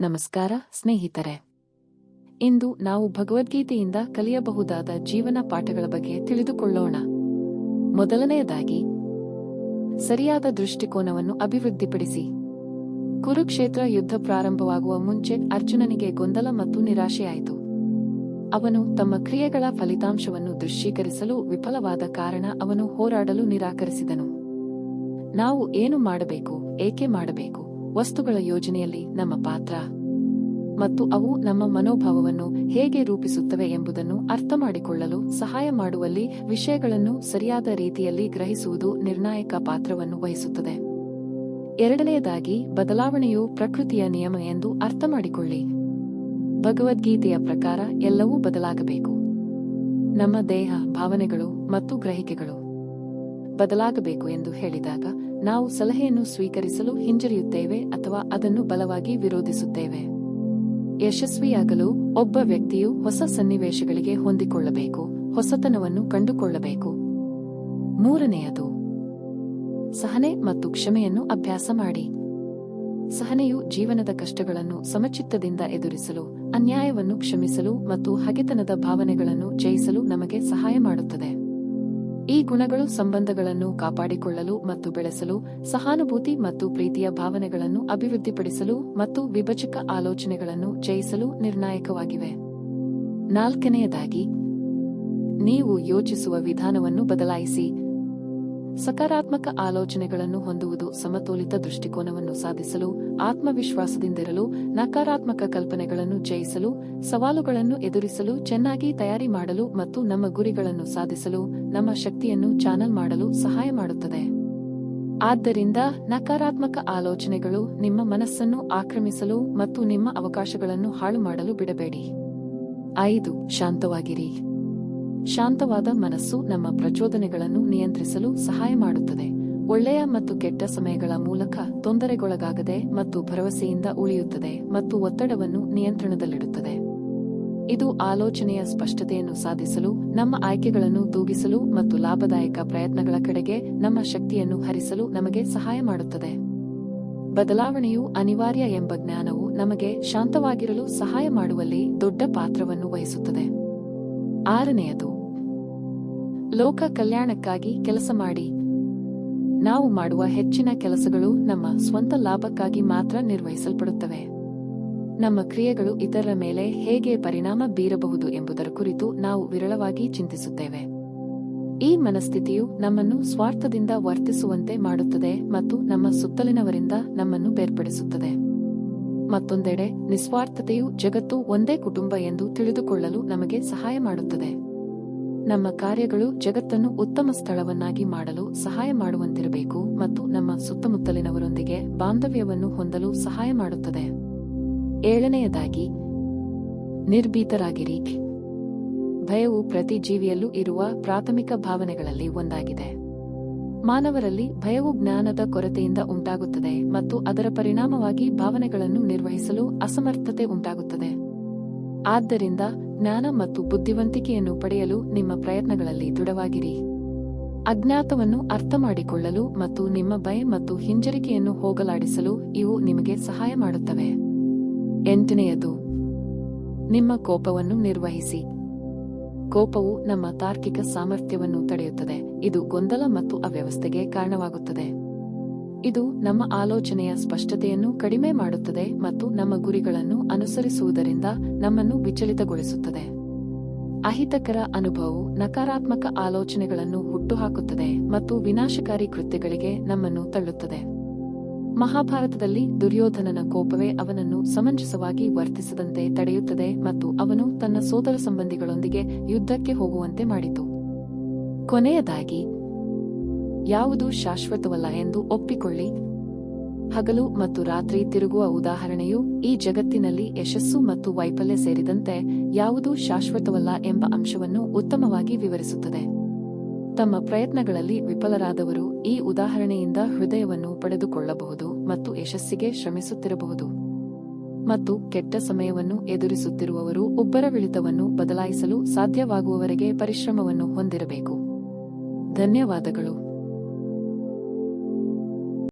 ನಮಸ್ಕಾರ, ಸ್ನೇಹಿತರೆ. ಇಂದು ನಾವು ಭಗವದ್ಗೀತೆಯಿಂದ ಕಲಿಯಬಹುದಾದ ಜೀವನ ಪಾಠಗಳ ಬಗ್ಗೆ ತಿಳಿದುಕೊಳ್ಳೋಣ. ಮೊದಲನೆಯದಾಗಿ, ಸರಿಯಾದ ದೃಷ್ಟಿಕೋನವನ್ನು ಅಭಿವೃದ್ಧಿಪಡಿಸಿ. ಕುರುಕ್ಷೇತ್ರ ಯುದ್ಧ ಪ್ರಾರಂಭವಾಗುವ ಮುಂಚೆ ಅರ್ಜುನನಿಗೆ ಗೊಂದಲ ಮತ್ತು ನಿರಾಶೆಯಾಯಿತು. ಅವನು ತಮ್ಮ ಕ್ರಿಯೆಗಳ ಫಲಿತಾಂಶವನ್ನು ದೃಶ್ಯೀಕರಿಸಲು ವಿಫಲವಾದ ಕಾರಣ ಅವನು ಹೋರಾಡಲು ನಿರಾಕರಿಸಿದನು. ನಾವು ಏನು ಮಾಡಬೇಕು, ಏಕೆ ಮಾಡಬೇಕು? ವಸ್ತುಗಳ ಯೋಜನೆಯಲ್ಲಿ ನಮ್ಮ ಪಾತ್ರ ಮತ್ತು ಅವು ನಮ್ಮ ಮನೋಭಾವವನ್ನು ಹೇಗೆ ರೂಪಿಸುತ್ತವೆ ಎಂಬುದನ್ನು ಅರ್ಥಮಾಡಿಕೊಳ್ಳಲು ಸಹಾಯ ಮಾಡುವಲ್ಲಿ ವಿಷಯಗಳನ್ನು ಸರಿಯಾದ ರೀತಿಯಲ್ಲಿ ಗ್ರಹಿಸುವುದು ನಿರ್ಣಾಯಕ ಪಾತ್ರವನ್ನು ವಹಿಸುತ್ತದೆ. ಎರಡನೆಯದಾಗಿ, ಬದಲಾವಣೆಯು ಪ್ರಕೃತಿಯ ನಿಯಮ ಎಂದು ಅರ್ಥಮಾಡಿಕೊಳ್ಳಿ ಭಗವದ್ಗೀತೆಯ ಪ್ರಕಾರ ಎಲ್ಲವೂ ಬದಲಾಗಬೇಕು. ನಮ್ಮ ದೇಹ, ಭಾವನೆಗಳು ಮತ್ತು ಗ್ರಹಿಕೆಗಳು. ಬದಲಾಗಬೇಕು ಎಂದು ಹೇಳಿದಾಗ ನಾವು ಸಲಹೆಯನ್ನು ಸ್ವೀಕರಿಸಲು ಹಿಂಜರಿಯುತ್ತೇವೆ ಅಥವಾ ಅದನ್ನು ಬಲವಾಗಿ ವಿರೋಧಿಸುತ್ತೇವೆ. ಯಶಸ್ವಿಯಾಗಲು ಒಬ್ಬ ವ್ಯಕ್ತಿಯು ಹೊಸ ಸನ್ನಿವೇಶಗಳಿಗೆ ಹೊಂದಿಕೊಳ್ಳಬೇಕು, ಹೊಸತನವನ್ನು ಕಂಡುಕೊಳ್ಳಬೇಕು. ಮೂರನೆಯದು, ಸಹನೆ ಮತ್ತು ಕ್ಷಮೆಯನ್ನು ಅಭ್ಯಾಸ ಮಾಡಿ. ಸಹನೆಯು ಜೀವನದ ಕಷ್ಟಗಳನ್ನು ಸಮಚಿತ್ತದಿಂದ ಎದುರಿಸಲು, ಅನ್ಯಾಯವನ್ನು ಕ್ಷಮಿಸಲು ಮತ್ತು ಹಗೆತನದ ಭಾವನೆಗಳನ್ನು ಜಯಿಸಲು ನಮಗೆ ಸಹಾಯ ಮಾಡುತ್ತದೆ. ಈ ಗುಣಗಳು ಸಂಬಂಧಗಳನ್ನು ಕಾಪಾಡಿಕೊಳ್ಳಲು ಮತ್ತು ಬೆಳೆಸಲು, ಸಹಾನುಭೂತಿ ಮತ್ತು ಪ್ರೀತಿಯ ಭಾವನೆಗಳನ್ನು ಅಭಿವೃದ್ಧಿಪಡಿಸಲು ಮತ್ತು ವಿಭಜಕ ಆಲೋಚನೆಗಳನ್ನು ಜಯಿಸಲು ನಿರ್ಣಾಯಕವಾಗಿವೆ. ನಾಲ್ಕನೆಯದಾಗಿ, ನೀವು ಯೋಚಿಸುವ ವಿಧಾನವನ್ನು ಬದಲಾಯಿಸಿ. ಸಕಾರಾತ್ಮಕ ಆಲೋಚನೆಗಳನ್ನು ಹೊಂದುವುದು ಸಮತೋಲಿತ ದೃಷ್ಟಿಕೋನವನ್ನು ಸಾಧಿಸಲು, ಆತ್ಮವಿಶ್ವಾಸದಿಂದಿರಲು, ನಕಾರಾತ್ಮಕ ಕಲ್ಪನೆಗಳನ್ನು ಜಯಿಸಲು, ಸವಾಲುಗಳನ್ನು ಎದುರಿಸಲು, ಚೆನ್ನಾಗಿ ತಯಾರಿ ಮಾಡಲು ಮತ್ತು ನಮ್ಮ ಗುರಿಗಳನ್ನು ಸಾಧಿಸಲು, ನಮ್ಮ ಶಕ್ತಿಯನ್ನು ಚಾನಲ್ ಮಾಡಲು ಸಹಾಯ ಮಾಡುತ್ತದೆ. ಆದ್ದರಿಂದ ನಕಾರಾತ್ಮಕ ಆಲೋಚನೆಗಳು ನಿಮ್ಮ ಮನಸ್ಸನ್ನು ಆಕ್ರಮಿಸಲು ಮತ್ತು ನಿಮ್ಮ ಅವಕಾಶಗಳನ್ನು ಹಾಳು ಮಾಡಲು ಬಿಡಬೇಡಿ. ಐದು, ಶಾಂತವಾಗಿರಿ. ಶಾಂತವಾದ ಮನಸ್ಸು ನಮ್ಮ ಪ್ರಚೋದನೆಗಳನ್ನು ನಿಯಂತ್ರಿಸಲು ಸಹಾಯ ಮಾಡುತ್ತದೆ. ಒಳ್ಳೆಯ ಮತ್ತು ಕೆಟ್ಟ ಸಮಯಗಳ ಮೂಲಕ ತೊಂದರೆಗೊಳಗಾಗದೆ ಮತ್ತು ಭರವಸೆಯಿಂದ ಉಳಿಯುತ್ತದೆ ಮತ್ತು ಒತ್ತಡವನ್ನು ನಿಯಂತ್ರಣದಲ್ಲಿಡುತ್ತದೆ. ಇದು ಆಲೋಚನೆಯ ಸ್ಪಷ್ಟತೆಯನ್ನು ಸಾಧಿಸಲು, ನಮ್ಮ ಆಯ್ಕೆಗಳನ್ನು ತೂಗಿಸಲು ಮತ್ತು ಲಾಭದಾಯಕ ಪ್ರಯತ್ನಗಳ ಕಡೆಗೆ ನಮ್ಮ ಶಕ್ತಿಯನ್ನು ಹರಿಸಲು ನಮಗೆ ಸಹಾಯ ಮಾಡುತ್ತದೆ. ಬದಲಾವಣೆಯು ಅನಿವಾರ್ಯ ಎಂಬ ಜ್ಞಾನವು ನಮಗೆ ಶಾಂತವಾಗಿರಲು ಸಹಾಯ ಮಾಡುವಲ್ಲಿ ದೊಡ್ಡ ಪಾತ್ರವನ್ನು ವಹಿಸುತ್ತದೆ. ಆರನೆಯದು ಲೋಕ ಕಲ್ಯಾಣಕ್ಕಾಗಿ ಕೆಲಸ ಮಾಡಿ. ನಾವು ಮಾಡುವ ಹೆಚ್ಚಿನ ಕೆಲಸಗಳು ನಮ್ಮ ಸ್ವಂತ ಲಾಭಕ್ಕಾಗಿ ಮಾತ್ರ ನಿರ್ವಹಿಸಲ್ಪಡುತ್ತವೆ. ನಮ್ಮ ಕ್ರಿಯೆಗಳು ಇತರರ ಮೇಲೆ ಹೇಗೆ ಪರಿಣಾಮ ಬೀರಬಹುದು ಎಂಬುದರ ಕುರಿತು ನಾವು ವಿರಳವಾಗಿ ಚಿಂತಿಸುತ್ತೇವೆ. ಈ ಮನಸ್ಥಿತಿಯು ನಮ್ಮನ್ನು ಸ್ವಾರ್ಥದಿಂದ ವರ್ತಿಸುವಂತೆ ಮಾಡುತ್ತದೆ ಮತ್ತು ನಮ್ಮ ಸುತ್ತಲಿನವರಿಂದ ನಮ್ಮನ್ನು ಬೇರ್ಪಡಿಸುತ್ತದೆ. ಮತ್ತೊಂದೆಡೆ, ನಿಸ್ವಾರ್ಥತೆಯು ಜಗತ್ತು ಒಂದೇ ಕುಟುಂಬ ಎಂದು ತಿಳಿದುಕೊಳ್ಳಲು ನಮಗೆ ಸಹಾಯ ಮಾಡುತ್ತದೆ. ನಮ್ಮ ಕಾರ್ಯಗಳು ಜಗತ್ತನ್ನು ಉತ್ತಮ ಸ್ಥಳವನ್ನಾಗಿ ಮಾಡಲು ಸಹಾಯ ಮಾಡುವಂತಿರಬೇಕು ಮತ್ತು ನಮ್ಮ ಸುತ್ತಮುತ್ತಲಿನವರೊಂದಿಗೆ ಬಾಂಧವ್ಯವನ್ನು ಹೊಂದಲು ಸಹಾಯ ಮಾಡುತ್ತದೆ. ಏಳನೆಯದಾಗಿ, ನಿರ್ಭೀತರಾಗಿರಿ. ಭಯವು ಪ್ರತಿ ಜೀವಿಯಲ್ಲೂ ಇರುವ ಪ್ರಾಥಮಿಕ ಭಾವನೆಗಳಲ್ಲಿ ಒಂದಾಗಿದೆ. ಮಾನವರಲ್ಲಿ ಭಯವು ಜ್ಞಾನದ ಕೊರತೆಯಿಂದ ಉಂಟಾಗುತ್ತದೆ ಮತ್ತು ಅದರ ಪರಿಣಾಮವಾಗಿ ಭಾವನೆಗಳನ್ನು ನಿರ್ವಹಿಸಲು ಅಸಮರ್ಥತೆ ಉಂಟಾಗುತ್ತದೆ. ಆದ್ದರಿಂದ ಜ್ಞಾನ ಮತ್ತು ಬುದ್ಧಿವಂತಿಕೆಯನ್ನು ಪಡೆಯಲು ನಿಮ್ಮ ಪ್ರಯತ್ನಗಳಲ್ಲಿ ದೃಢವಾಗಿರಿ. ಅಜ್ಞಾತವನ್ನು ಅರ್ಥಮಾಡಿಕೊಳ್ಳಲು ಮತ್ತು ನಿಮ್ಮ ಭಯ ಮತ್ತು ಹಿಂಜರಿಕೆಯನ್ನು ಹೋಗಲಾಡಿಸಲು ಇವು ನಿಮಗೆ ಸಹಾಯ ಮಾಡುತ್ತವೆ. ಎಂಟನೆಯದು, ನಿಮ್ಮ ಕೋಪವನ್ನು ನಿರ್ವಹಿಸಿ. ಕೋಪವು ನಮ್ಮ ತಾರ್ಕಿಕ ಸಾಮರ್ಥ್ಯವನ್ನು ತಡೆಯುತ್ತದೆ. ಇದು ಗೊಂದಲ ಮತ್ತು ಅವ್ಯವಸ್ಥೆಗೆ ಕಾರಣವಾಗುತ್ತದೆ. ಇದು ನಮ್ಮ ಆಲೋಚನೆಯ ಸ್ಪಷ್ಟತೆಯನ್ನು ಕಡಿಮೆ ಮಾಡುತ್ತದೆ ಮತ್ತು ನಮ್ಮ ಗುರಿಗಳನ್ನು ಅನುಸರಿಸುವುದರಿಂದ ನಮ್ಮನ್ನು ವಿಚಲಿತಗೊಳಿಸುತ್ತದೆ. ಅಹಿತಕರ ಅನುಭವವು ನಕಾರಾತ್ಮಕ ಆಲೋಚನೆಗಳನ್ನು ಹುಟ್ಟುಹಾಕುತ್ತದೆ ಮತ್ತು ವಿನಾಶಕಾರಿ ಕೃತ್ಯಗಳಿಗೆ ನಮ್ಮನ್ನು ತಳ್ಳುತ್ತದೆ. ಮಹಾಭಾರತದಲ್ಲಿ ದುರ್ಯೋಧನನ ಕೋಪವೇ ಅವನನ್ನು ಸಮಂಜಸವಾಗಿ ವರ್ತಿಸದಂತೆ ತಡೆಯುತ್ತದೆ ಮತ್ತು ಅವನು ತನ್ನ ಸೋದರ ಸಂಬಂಧಿಗಳೊಂದಿಗೆ ಯುದ್ಧಕ್ಕೆ ಹೋಗುವಂತೆ ಮಾಡಿತು. ಕೊನೆಯದಾಗಿ ಯಾವುದು ಶಾಶ್ವತವಲ್ಲ ಎಂದು ಒಪ್ಪಿಕೊಳ್ಳಿ. ಹಗಲು ಮತ್ತು ರಾತ್ರಿ ತಿರುಗುವ ಉದಾಹರಣೆಯು ಈ ಜಗತ್ತಿನಲ್ಲಿ ಯಶಸ್ಸು ಮತ್ತು ವೈಫಲ್ಯ ಸೇರಿದಂತೆ ಯಾವುದೂ ಶಾಶ್ವತವಲ್ಲ ಎಂಬ ಅಂಶವನ್ನು ಉತ್ತಮವಾಗಿ ವಿವರಿಸುತ್ತದೆ. ತಮ್ಮ ಪ್ರಯತ್ನಗಳಲ್ಲಿ ವಿಫಲರಾದವರು ಈ ಉದಾಹರಣೆಯಿಂದ ಹೃದಯವನ್ನು ಪಡೆದುಕೊಳ್ಳಬಹುದು ಮತ್ತು ಯಶಸ್ಸಿಗೆ ಶ್ರಮಿಸುತ್ತಿರಬಹುದು. ಮತ್ತು ಕೆಟ್ಟ ಸಮಯವನ್ನು ಎದುರಿಸುತ್ತಿರುವವರು ಉಬ್ಬರವಿಳಿತವನ್ನು ಬದಲಾಯಿಸಲು ಸಾಧ್ಯವಾಗುವವರೆಗೆ ಪರಿಶ್ರಮವನ್ನು ಹೊಂದಿರಬೇಕು. ಧನ್ಯವಾದಗಳು.